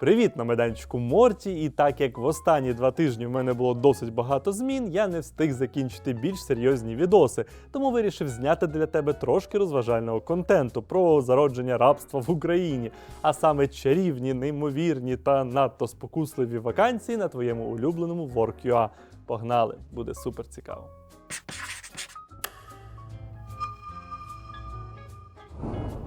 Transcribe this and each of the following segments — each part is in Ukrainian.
Привіт на майданчику Морті. І так як в останні два тижні в мене було досить багато змін, я не встиг закінчити більш серйозні відоси, тому вирішив зняти для тебе трошки розважального контенту про зародження рабства в Україні, а саме чарівні, неймовірні та надто спокусливі вакансії на твоєму улюбленому Work.ua. Погнали, буде супер цікаво.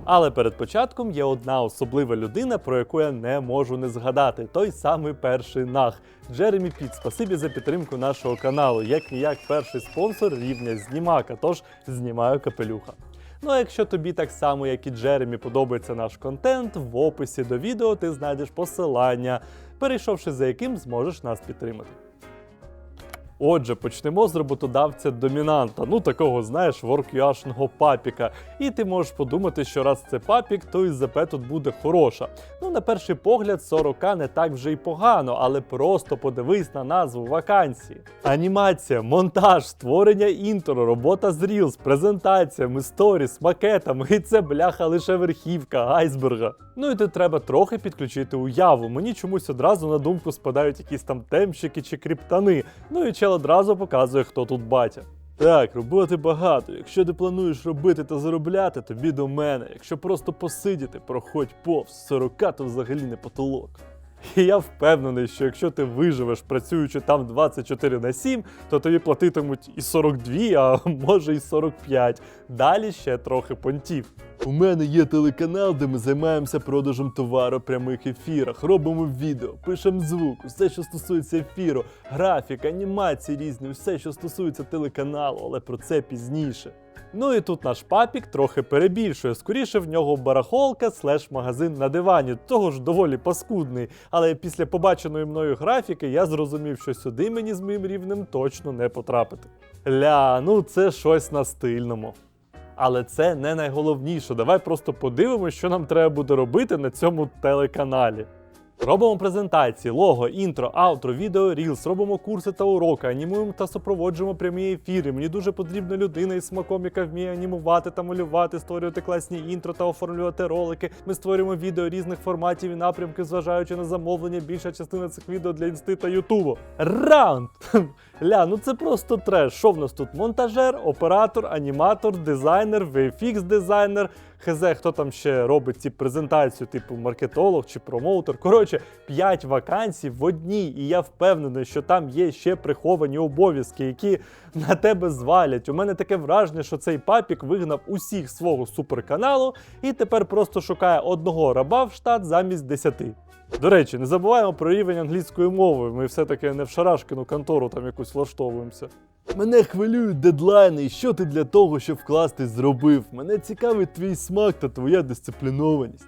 Але перед початком є одна особлива людина, про яку я не можу не згадати. Той самий перший нах. Джеремі Піт, спасибі за підтримку нашого каналу. Як ніяк перший спонсор рівня знімака, тож знімаю капелюха. Ну а якщо тобі так само, як і Джеремі, подобається наш контент, в описі до відео ти знайдеш посилання, перейшовши за яким зможеш нас підтримати. Отже, почнемо з роботодавця домінанта, ну такого, знаєш, воркюашного папіка. І ти можеш подумати, що раз це папік, то і ЗП тут буде хороша. Ну, на перший погляд, 40 не так вже й погано, але просто подивись на назву вакансії. Анімація, монтаж, створення інтро, робота з Reels, презентаціями, сторіс, макетами. І це бляха лише верхівка айсберга. Ну і тут треба трохи підключити уяву. Мені чомусь одразу на думку спадають якісь там темщики чи кріптани. Ну і одразу показує, хто тут батя. Так, роботи багато. Якщо ти плануєш робити та заробляти, тобі до мене. Якщо просто посидіти, проходь повз 40 то взагалі не потолок. І я впевнений, що якщо ти виживеш, працюючи там 24 на 7, то тобі платитимуть і 42, а може і 45. Далі ще трохи понтів. У мене є телеканал, де ми займаємося продажем товару в прямих ефірах, робимо відео, пишемо звук, все, що стосується ефіру, графік, анімації різні, все, що стосується телеканалу, але про це пізніше. Ну і тут наш папік трохи перебільшує. Скоріше в нього барахолка слеш магазин на дивані, того ж доволі паскудний. Але після побаченої мною графіки я зрозумів, що сюди мені з моїм рівнем точно не потрапити. Ля, ну це щось на стильному. Але це не найголовніше. Давай просто подивимося, що нам треба буде робити на цьому телеканалі. Робимо презентації, лого, інтро, аутро, відео, рілс, робимо курси та уроки, анімуємо та супроводжуємо прямі ефіри. Мені дуже потрібна людина із смаком, яка вміє анімувати та малювати, створювати класні інтро та оформлювати ролики. Ми створюємо відео різних форматів і напрямків, зважаючи на замовлення. Більша частина цих відео для інсти та ютубу. Раунд! Ля, ну це просто треш. Що в нас тут? Монтажер, оператор, аніматор, дизайнер, VFX дизайнер. Хз, хто там ще робить ці презентацію, типу маркетолог чи промоутер. Коротше, 5 вакансій в одній, і я впевнений, що там є ще приховані обов'язки, які на тебе звалять. У мене таке враження, що цей папік вигнав усіх свого суперканалу і тепер просто шукає одного раба в штат замість 10. До речі, не забуваємо про рівень англійської мови. Ми все-таки не в шарашкину контору там якусь влаштовуємося. Мене хвилюють дедлайни, і що ти для того, щоб вкласти, зробив. Мене цікавить твій смак та твоя дисциплінованість.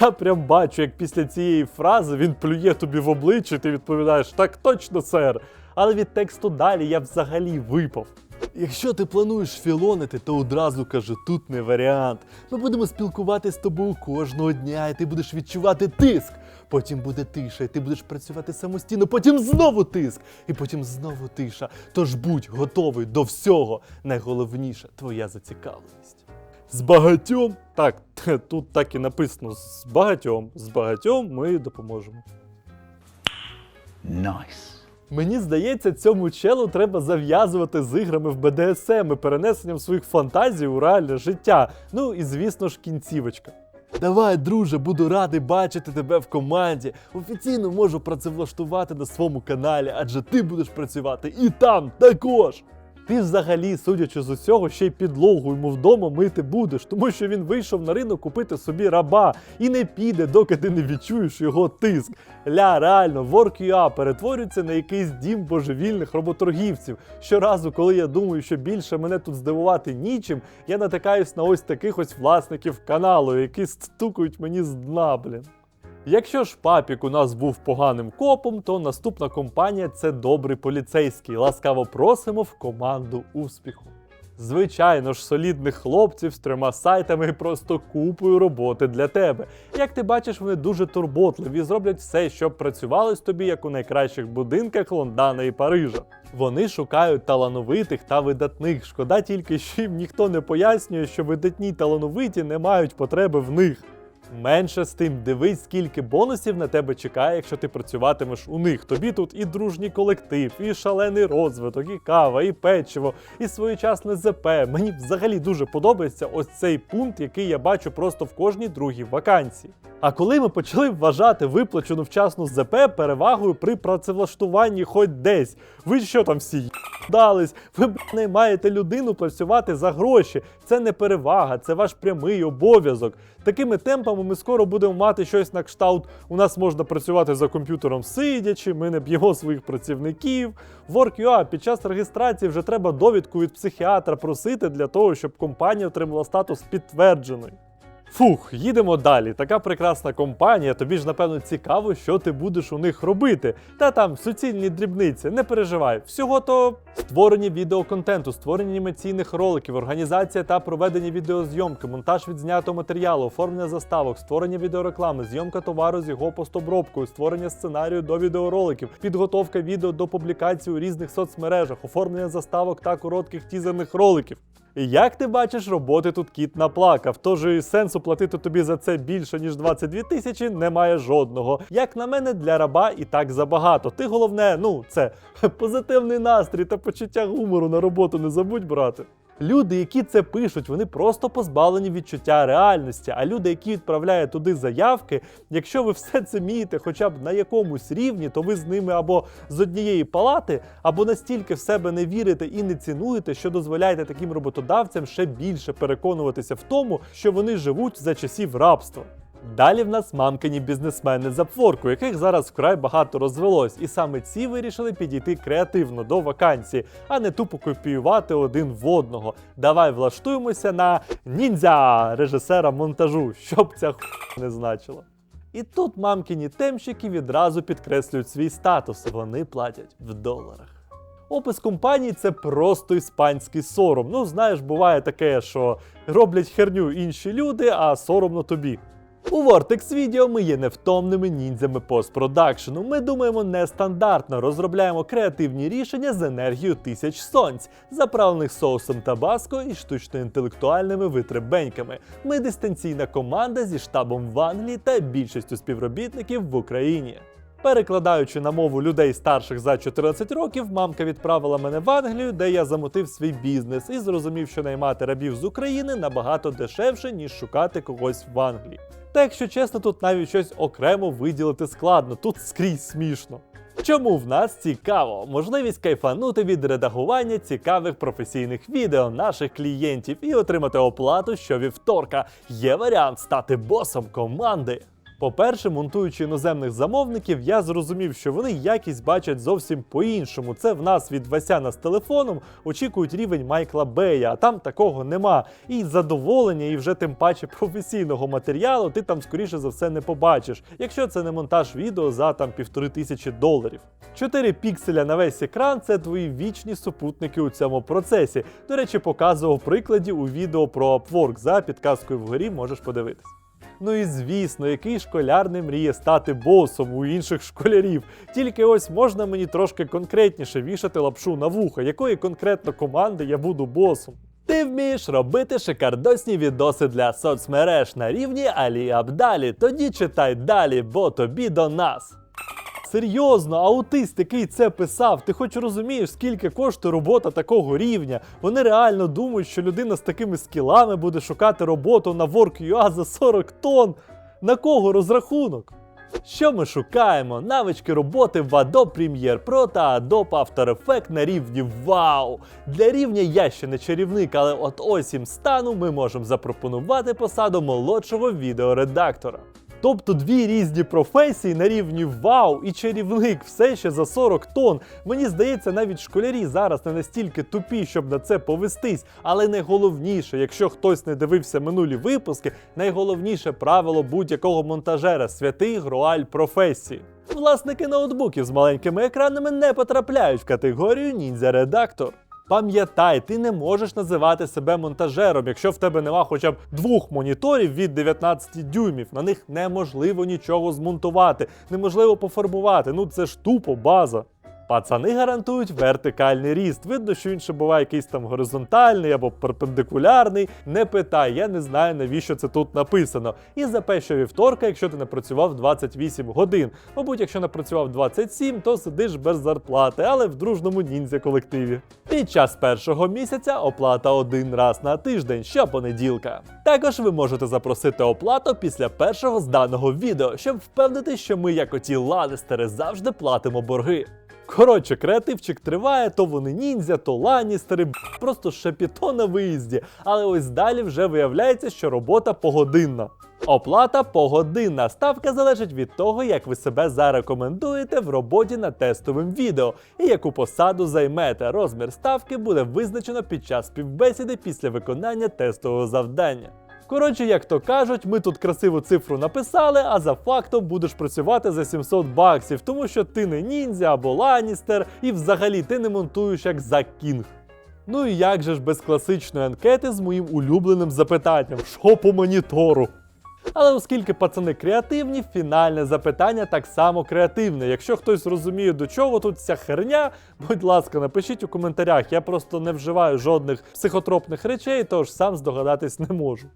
Я прям бачу, як після цієї фрази він плює тобі в обличчя, і ти відповідаєш так точно, сер. Але від тексту далі я взагалі випав. Якщо ти плануєш філонити, то одразу кажу, тут не варіант. Ми будемо спілкуватися з тобою кожного дня, і ти будеш відчувати тиск. Потім буде тиша, і ти будеш працювати самостійно, потім знову тиск, і потім знову тиша. Тож будь готовий до всього. Найголовніше твоя зацікавленість. З багатьом, так, тут так і написано: з багатьом, з багатьом ми допоможемо. Nice. Мені здається, цьому челу треба зав'язувати з іграми в БДСМ і перенесенням своїх фантазій у реальне життя. Ну і звісно ж, кінцівочка. Давай, друже, буду радий бачити тебе в команді. Офіційно можу працевлаштувати на своєму каналі, адже ти будеш працювати і там також. Ти взагалі, судячи з усього, ще й підлогу йому вдома мити будеш, тому що він вийшов на ринок купити собі раба і не піде, доки ти не відчуєш його тиск. Ля, реально, Work.ua перетворюється на якийсь дім божевільних роботоргівців. Щоразу, коли я думаю, що більше мене тут здивувати нічим, я натикаюсь на ось таких ось власників каналу, які стукають мені з дна, блін. Якщо ж папік у нас був поганим копом, то наступна компанія це добрий поліцейський. Ласкаво просимо в команду успіху. Звичайно ж, солідних хлопців з трьома сайтами і просто купою роботи для тебе. Як ти бачиш, вони дуже турботливі зроблять все, щоб працювалось тобі як у найкращих будинках Лондона і Парижа. Вони шукають талановитих та видатних. Шкода тільки, що їм ніхто не пояснює, що видатні талановиті не мають потреби в них. Менше з тим, дивись, скільки бонусів на тебе чекає, якщо ти працюватимеш у них. Тобі тут і дружній колектив, і шалений розвиток, і кава, і печиво, і своєчасне ЗП. Мені взагалі дуже подобається ось цей пункт, який я бачу просто в кожній другій вакансії. А коли ми почали вважати виплачену вчасну ЗП перевагою при працевлаштуванні хоч десь, ви що там всі дались? Ви б, не маєте людину працювати за гроші. Це не перевага, це ваш прямий обов'язок. Такими темпами ми скоро будемо мати щось на кшталт. У нас можна працювати за комп'ютером сидячи, ми не б'ємо своїх працівників. В WorkUA під час реєстрації вже треба довідку від психіатра просити для того, щоб компанія отримала статус підтвердженої. Фух, їдемо далі. Така прекрасна компанія. Тобі ж напевно цікаво, що ти будеш у них робити. Та там суцільні дрібниці, не переживай. Всього то створення відеоконтенту, створення анімаційних роликів, організація та проведення відеозйомки, монтаж відзнятого матеріалу, оформлення заставок, створення відеореклами, зйомка товару з його постобробкою, створення сценарію до відеороликів, підготовка відео до публікації у різних соцмережах, оформлення заставок та коротких тізерних роликів. Як ти бачиш, роботи тут кіт наплакав, тож і сенсу платити тобі за це більше ніж 22 тисячі немає жодного. Як на мене, для раба і так забагато. Ти головне, ну це позитивний настрій та почуття гумору на роботу не забудь брати. Люди, які це пишуть, вони просто позбавлені відчуття реальності. А люди, які відправляють туди заявки, якщо ви все це вмієте хоча б на якомусь рівні, то ви з ними або з однієї палати, або настільки в себе не вірите і не цінуєте, що дозволяєте таким роботодавцям ще більше переконуватися в тому, що вони живуть за часів рабства. Далі в нас мамкині бізнесмени з Upwork, яких зараз вкрай багато розвелось, і саме ці вирішили підійти креативно до вакансії, а не тупо копіювати один в одного. Давай влаштуємося на ніндзя режисера монтажу, щоб ця ху не значила. І тут мамкині темщики відразу підкреслюють свій статус. Вони платять в доларах. Опис компанії це просто іспанський сором. Ну, знаєш, буває таке, що роблять херню інші люди, а соромно тобі. У Vortex Video ми є невтомними ніндзями постпродакшену. Ми думаємо нестандартно, розробляємо креативні рішення з енергією тисяч сонць, заправлених соусом табаско і штучно-інтелектуальними витребеньками. Ми дистанційна команда зі штабом в Англії та більшістю співробітників в Україні. Перекладаючи на мову людей старших за 14 років, мамка відправила мене в Англію, де я замотив свій бізнес і зрозумів, що наймати рабів з України набагато дешевше, ніж шукати когось в Англії. Та якщо чесно, тут навіть щось окремо виділити складно, тут скрізь смішно. Чому в нас цікаво? Можливість кайфанути від редагування цікавих професійних відео наших клієнтів і отримати оплату щовівторка. Є варіант стати босом команди. По-перше, монтуючи іноземних замовників, я зрозумів, що вони якість бачать зовсім по-іншому. Це в нас від Васяна з телефоном очікують рівень Майкла Бея, а там такого нема. І задоволення, і вже тим паче професійного матеріалу ти там скоріше за все не побачиш, якщо це не монтаж відео за там півтори тисячі доларів. 4 пікселя на весь екран це твої вічні супутники у цьому процесі. До речі, показував прикладі у відео про Upwork. За підказкою вгорі можеш подивитись. Ну і звісно, який школяр не мріє стати босом у інших школярів. Тільки ось можна мені трошки конкретніше вішати лапшу на вуха, якої конкретно команди я буду босом. Ти вмієш робити шикардосні відоси для соцмереж на рівні Алі Абдалі. Тоді читай далі, бо тобі до нас. Серйозно, аутист, який це писав, ти хоч розумієш, скільки коштує робота такого рівня? Вони реально думають, що людина з такими скілами буде шукати роботу на Work.ua за 40 тонн. На кого розрахунок? Що ми шукаємо? Навички роботи в Adobe Premiere Pro та Adobe After Effects на рівні Вау! Для рівня я ще не чарівник, але от ось їм стану ми можемо запропонувати посаду молодшого відеоредактора. Тобто дві різні професії на рівні вау і чарівник все ще за 40 тонн. Мені здається, навіть школярі зараз не настільки тупі, щоб на це повестись. Але найголовніше, якщо хтось не дивився минулі випуски, найголовніше правило будь-якого монтажера святий гроаль професії. Власники ноутбуків з маленькими екранами не потрапляють в категорію ніндзя-редактор. Пам'ятай, ти не можеш називати себе монтажером, якщо в тебе нема хоча б двох моніторів від 19 дюймів. На них неможливо нічого змонтувати, неможливо пофарбувати. Ну це ж тупо база. Пацани гарантують вертикальний ріст. Видно, що він ще буває якийсь там горизонтальний або перпендикулярний. Не питай, я не знаю, навіщо це тут написано. І за першого вівторка, якщо ти не працював 28 годин. Мабуть, якщо не працював 27, то сидиш без зарплати, але в дружному ніндзя колективі. Під час першого місяця оплата один раз на тиждень, щопонеділка. Також ви можете запросити оплату після першого з даного відео, щоб впевнити, що ми, як оті ланестери, завжди платимо борги. Коротше, креативчик триває, то вони ніндзя, то ланістери, просто шепіто на виїзді. Але ось далі вже виявляється, що робота погодинна. Оплата погодинна. Ставка залежить від того, як ви себе зарекомендуєте в роботі над тестовим відео і яку посаду займете. Розмір ставки буде визначено під час співбесіди після виконання тестового завдання. Коротше, як то кажуть, ми тут красиву цифру написали, а за фактом будеш працювати за 700 баксів, тому що ти не ніндзя або ланістер, і взагалі ти не монтуєш як Зак Кінг. Ну і як же ж без класичної анкети з моїм улюбленим запитанням: що по монітору? Але оскільки пацани креативні, фінальне запитання так само креативне. Якщо хтось розуміє, до чого тут ця херня, будь ласка, напишіть у коментарях. Я просто не вживаю жодних психотропних речей, тож сам здогадатись не можу.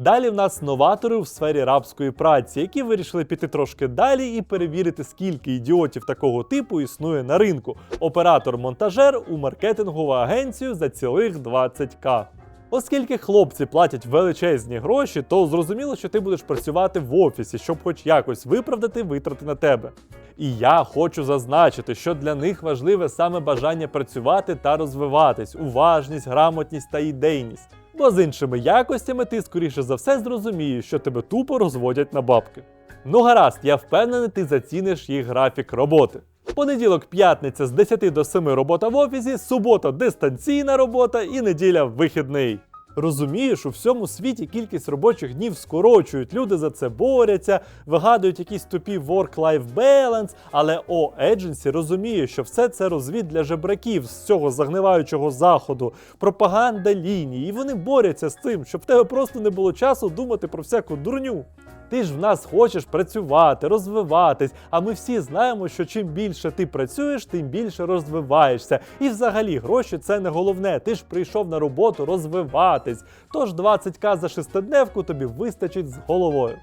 Далі в нас новатори в сфері рабської праці, які вирішили піти трошки далі і перевірити, скільки ідіотів такого типу існує на ринку. Оператор-монтажер у маркетингову агенцію за цілих 20к. Оскільки хлопці платять величезні гроші, то зрозуміло, що ти будеш працювати в офісі, щоб хоч якось виправдати витрати на тебе. І я хочу зазначити, що для них важливе саме бажання працювати та розвиватись, уважність, грамотність та ідейність. Бо з іншими якостями ти скоріше за все зрозумієш, що тебе тупо розводять на бабки. Ну гаразд, я впевнений, ти заціниш їх графік роботи. Понеділок, п'ятниця з 10 до 7 робота в офісі, субота дистанційна робота і неділя вихідний. Розумієш, у всьому світі кількість робочих днів скорочують, люди за це борються, вигадують якісь тупі work-life balance, але о Едженсі розуміє, що все це розвід для жебраків з цього загниваючого заходу, пропаганда лінії, і вони борються з тим, щоб в тебе просто не було часу думати про всяку дурню. Ти ж в нас хочеш працювати, розвиватись, а ми всі знаємо, що чим більше ти працюєш, тим більше розвиваєшся. І взагалі гроші це не головне. Ти ж прийшов на роботу розвиватись. Тож 20к за шестидневку тобі вистачить з головою.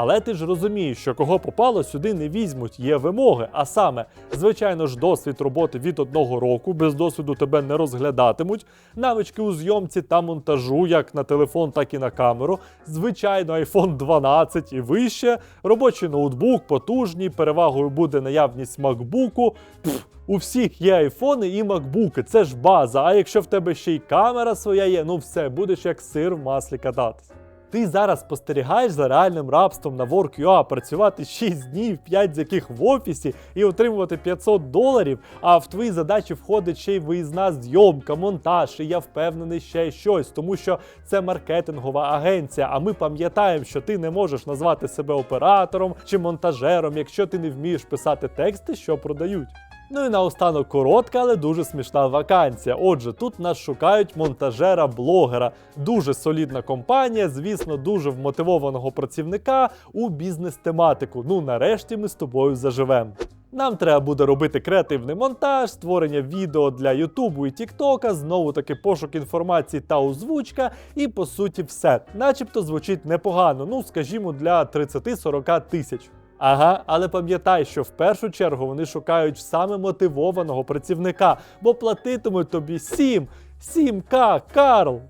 Але ти ж розумієш, що кого попало сюди не візьмуть, є вимоги. А саме, звичайно ж, досвід роботи від одного року, без досвіду тебе не розглядатимуть, навички у зйомці та монтажу, як на телефон, так і на камеру. Звичайно, iPhone 12 і вище, робочий ноутбук, потужний, перевагою буде наявність. Пф, у всіх є айфони і макбуки, це ж база. А якщо в тебе ще й камера своя є, ну все, будеш як сир в маслі кататись. Ти зараз спостерігаєш за реальним рабством на Work.ua, працювати 6 днів, 5 з яких в офісі, і отримувати 500 доларів. А в твої задачі входить ще й виїзна зйомка, монтаж. І я впевнений ще щось, тому що це маркетингова агенція. А ми пам'ятаємо, що ти не можеш назвати себе оператором чи монтажером, якщо ти не вмієш писати тексти, що продають. Ну і наостанок коротка, але дуже смішна вакансія. Отже, тут нас шукають монтажера-блогера. Дуже солідна компанія, звісно, дуже вмотивованого працівника у бізнес-тематику. Ну нарешті ми з тобою заживемо. Нам треба буде робити креативний монтаж, створення відео для Ютубу і Тіктока, знову таки пошук інформації та озвучка, і по суті все. Начебто звучить непогано, ну скажімо, для 30-40 тисяч. Ага, але пам'ятай, що в першу чергу вони шукають саме мотивованого працівника, бо платитимуть тобі 7, 7к, Карл.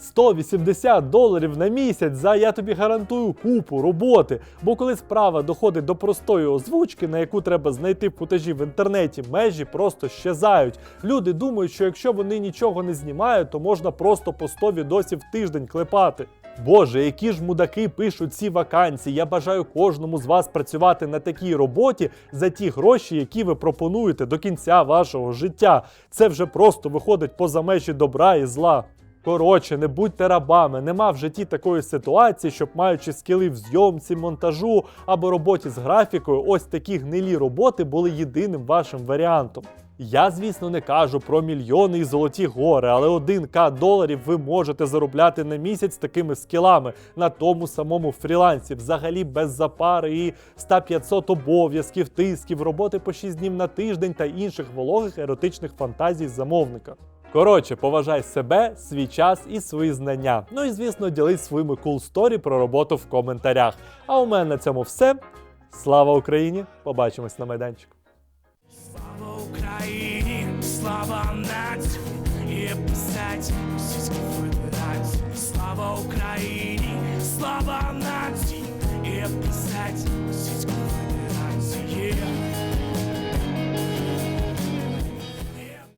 180 доларів на місяць за я тобі гарантую купу роботи. Бо коли справа доходить до простої озвучки, на яку треба знайти футажі в інтернеті, межі просто щезають. Люди думають, що якщо вони нічого не знімають, то можна просто по 100 відосів в тиждень клепати. Боже, які ж мудаки пишуть ці вакансії. Я бажаю кожному з вас працювати на такій роботі за ті гроші, які ви пропонуєте до кінця вашого життя. Це вже просто виходить поза межі добра і зла. Коротше, не будьте рабами, нема в житті такої ситуації, щоб маючи скіли в зйомці, монтажу або роботі з графікою, ось такі гнилі роботи були єдиним вашим варіантом. Я, звісно, не кажу про мільйони і золоті гори, але 1к доларів ви можете заробляти на місяць такими скілами на тому самому фрілансі, взагалі без запари і 100-500 обов'язків, тисків, роботи по 6 днів на тиждень та інших вологих еротичних фантазій замовника. Коротше, поважай себе, свій час і свої знання. Ну і звісно, ділись своїми cool story про роботу в коментарях. А у мене на цьому все. Слава Україні! Побачимось на майданчику. Слава нації, і писать російську вибирать, Слава Україні, слава нації, і писать федерацію.